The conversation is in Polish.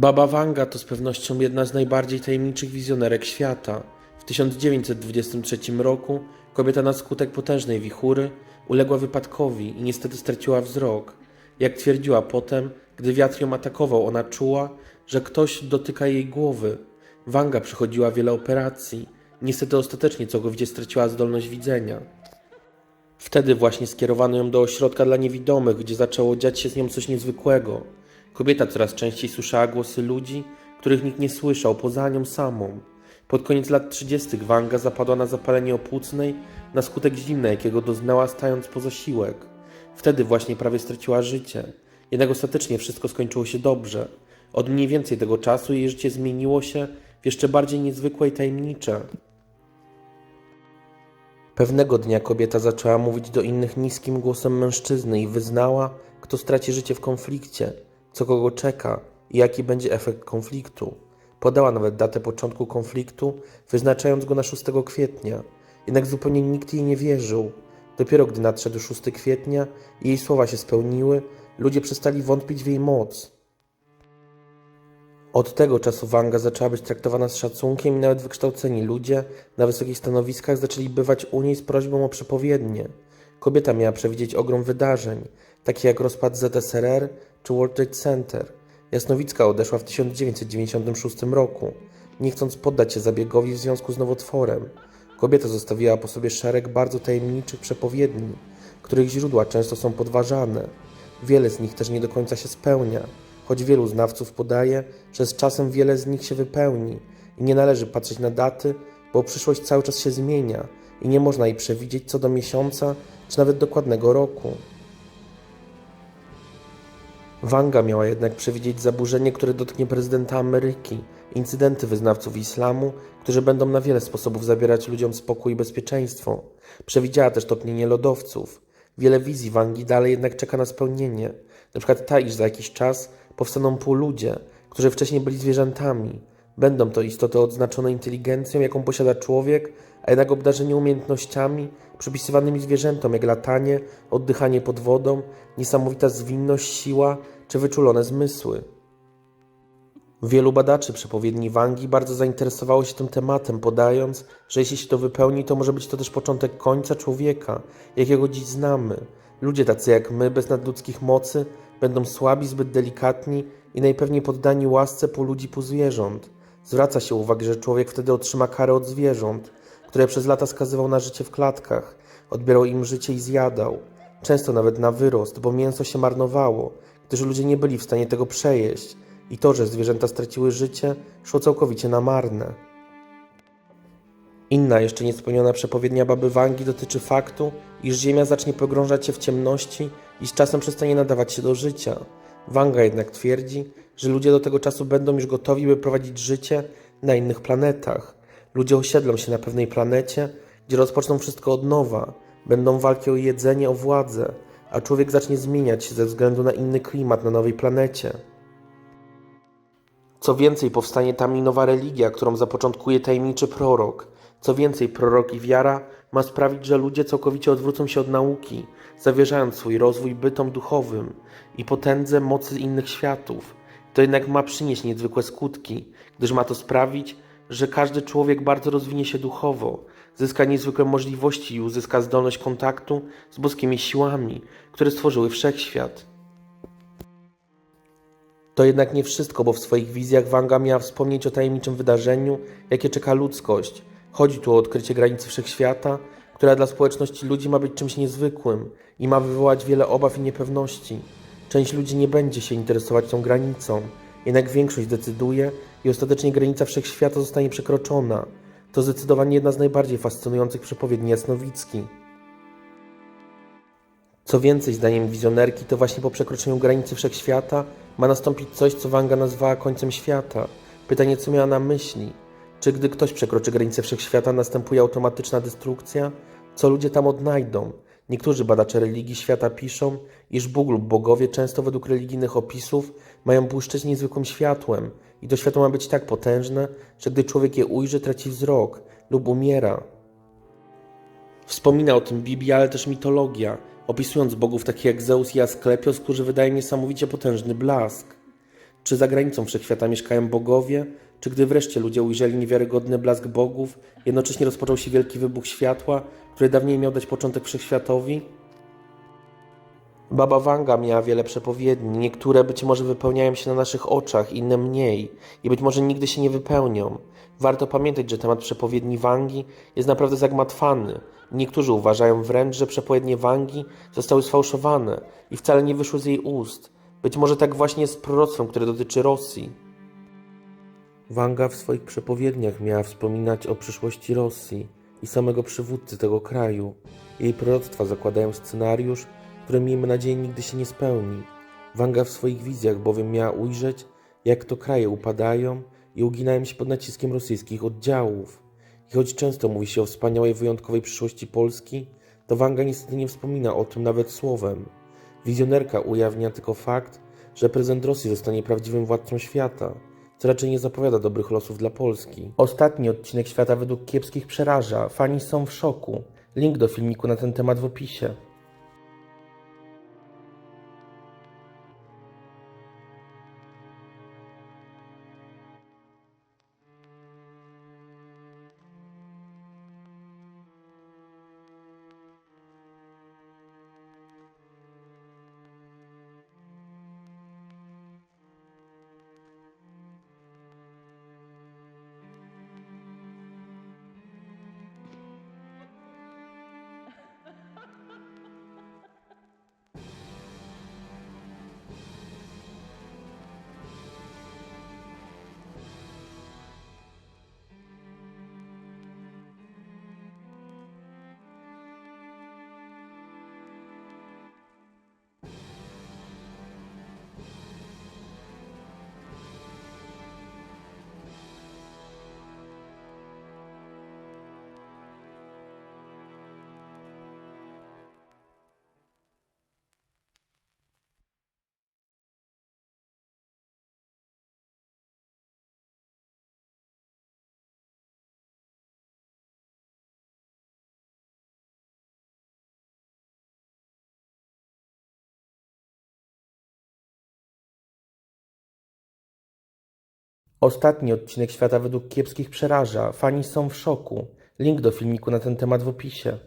Baba Wanga to z pewnością jedna z najbardziej tajemniczych wizjonerek świata. W 1923 roku kobieta na skutek potężnej wichury uległa wypadkowi i niestety straciła wzrok. Jak twierdziła potem, gdy wiatr ją atakował, ona czuła, że ktoś dotyka jej głowy. Wanga przechodziła wiele operacji. Niestety ostatecznie całkowicie straciła zdolność widzenia. Wtedy właśnie skierowano ją do ośrodka dla niewidomych, gdzie zaczęło dziać się z nią coś niezwykłego. Kobieta coraz częściej słyszała głosy ludzi, których nikt nie słyszał, poza nią samą. Pod koniec lat 30. Wanga zapadła na zapalenie opłucnej na skutek zimna, jakiego doznała stając po zasiłek. Wtedy właśnie prawie straciła życie. Jednak ostatecznie wszystko skończyło się dobrze. Od mniej więcej tego czasu jej życie zmieniło się w jeszcze bardziej niezwykłe i tajemnicze. Pewnego dnia kobieta zaczęła mówić do innych niskim głosem mężczyzny i wyznała, kto straci życie w konflikcie, co kogo czeka i jaki będzie efekt konfliktu. Podała nawet datę początku konfliktu, wyznaczając go na 6 kwietnia. Jednak zupełnie nikt jej nie wierzył. Dopiero gdy nadszedł 6 kwietnia i jej słowa się spełniły, ludzie przestali wątpić w jej moc. Od tego czasu Wanga zaczęła być traktowana z szacunkiem i nawet wykształceni ludzie na wysokich stanowiskach zaczęli bywać u niej z prośbą o przepowiednie. Kobieta miała przewidzieć ogrom wydarzeń, takie jak rozpad ZSRR czy World Trade Center. Jasnowicka odeszła w 1996 roku, nie chcąc poddać się zabiegowi w związku z nowotworem. Kobieta zostawiła po sobie szereg bardzo tajemniczych przepowiedni, których źródła często są podważane. Wiele z nich też nie do końca się spełnia, choć wielu znawców podaje, że z czasem wiele z nich się wypełni i nie należy patrzeć na daty, bo przyszłość cały czas się zmienia i nie można jej przewidzieć co do miesiąca czy nawet dokładnego roku. Wanga miała jednak przewidzieć zaburzenie, które dotknie prezydenta Ameryki, incydenty wyznawców islamu, którzy będą na wiele sposobów zabierać ludziom spokój i bezpieczeństwo. Przewidziała też topnienie lodowców. Wiele wizji Wangi dalej jednak czeka na spełnienie. Na przykład ta, iż za jakiś czas powstaną półludzie, którzy wcześniej byli zwierzętami. Będą to istoty odznaczone inteligencją, jaką posiada człowiek, a jednak obdarzeni umiejętnościami przypisywanymi zwierzętom, jak latanie, oddychanie pod wodą, niesamowita zwinność, siła czy wyczulone zmysły. Wielu badaczy przepowiedni Wangi bardzo zainteresowało się tym tematem, podając, że jeśli się to wypełni, to może być to też początek końca człowieka, jakiego dziś znamy. Ludzie tacy jak my, bez nadludzkich mocy, będą słabi, zbyt delikatni i najpewniej poddani łasce pół ludzi, pół zwierząt. Zwraca się uwagę, że człowiek wtedy otrzyma karę od zwierząt, które przez lata skazywał na życie w klatkach, odbierał im życie i zjadał. Często nawet na wyrost, bo mięso się marnowało, gdyż ludzie nie byli w stanie tego przejeść i to, że zwierzęta straciły życie, szło całkowicie na marne. Inna jeszcze niespełniona przepowiednia baby Wangi dotyczy faktu, iż Ziemia zacznie pogrążać się w ciemności i z czasem przestanie nadawać się do życia. Wanga jednak twierdzi, że ludzie do tego czasu będą już gotowi, by prowadzić życie na innych planetach. Ludzie osiedlą się na pewnej planecie, gdzie rozpoczną wszystko od nowa, będą walki o jedzenie, o władzę, a człowiek zacznie zmieniać się ze względu na inny klimat na nowej planecie. Co więcej, powstanie tam i nowa religia, którą zapoczątkuje tajemniczy prorok. Co więcej, prorok i wiara ma sprawić, że ludzie całkowicie odwrócą się od nauki, zawierzając swój rozwój bytom duchowym i potędze mocy innych światów. To jednak ma przynieść niezwykłe skutki, gdyż ma to sprawić, że każdy człowiek bardzo rozwinie się duchowo, zyska niezwykłe możliwości i uzyska zdolność kontaktu z boskimi siłami, które stworzyły wszechświat. To jednak nie wszystko, bo w swoich wizjach Wanga miała wspomnieć o tajemniczym wydarzeniu, jakie czeka ludzkość. Chodzi tu o odkrycie granicy wszechświata, która dla społeczności ludzi ma być czymś niezwykłym i ma wywołać wiele obaw i niepewności. Część ludzi nie będzie się interesować tą granicą, jednak większość decyduje i ostatecznie granica wszechświata zostanie przekroczona. To zdecydowanie jedna z najbardziej fascynujących przepowiedni jasnowicki. Co więcej, zdaniem wizjonerki, to właśnie po przekroczeniu granicy wszechświata ma nastąpić coś, co Wanga nazwała końcem świata. Pytanie, co miała na myśli? Czy gdy ktoś przekroczy granicę wszechświata, następuje automatyczna destrukcja? Co ludzie tam odnajdą? Niektórzy badacze religii świata piszą, iż Bóg lub bogowie często według religijnych opisów mają błyszczeć niezwykłym światłem i to światło ma być tak potężne, że gdy człowiek je ujrzy, traci wzrok lub umiera. Wspomina o tym Biblia, ale też mitologia, opisując bogów takich jak Zeus i Asklepios, którzy wydają niesamowicie potężny blask. Czy za granicą wszechświata mieszkają bogowie? Czy gdy wreszcie ludzie ujrzeli niewiarygodny blask bogów, jednocześnie rozpoczął się wielki wybuch światła, który dawniej miał dać początek wszechświatowi? Baba Wanga miała wiele przepowiedni. Niektóre być może wypełniają się na naszych oczach, inne mniej i być może nigdy się nie wypełnią. Warto pamiętać, że temat przepowiedni Wangi jest naprawdę zagmatwany. Niektórzy uważają wręcz, że przepowiednie Wangi zostały sfałszowane i wcale nie wyszły z jej ust. Być może tak właśnie jest proroctwem, które dotyczy Rosji. Wanga w swoich przepowiedniach miała wspominać o przyszłości Rosji i samego przywódcy tego kraju. Jej proroctwa zakładają scenariusz, który miejmy nadzieję nigdy się nie spełni. Wanga w swoich wizjach bowiem miała ujrzeć, jak to kraje upadają i uginają się pod naciskiem rosyjskich oddziałów. I choć często mówi się o wspaniałej, wyjątkowej przyszłości Polski, to Wanga niestety nie wspomina o tym nawet słowem. Wizjonerka ujawnia tylko fakt, że prezydent Rosji zostanie prawdziwym władcą świata, co raczej nie zapowiada dobrych losów dla Polski. Ostatni odcinek Świata według kiepskich przeraża. Fani są w szoku. Link do filmiku na ten temat w opisie. Ostatni odcinek Świata według kiepskich przeraża. Fani są w szoku. Link do filmiku na ten temat w opisie.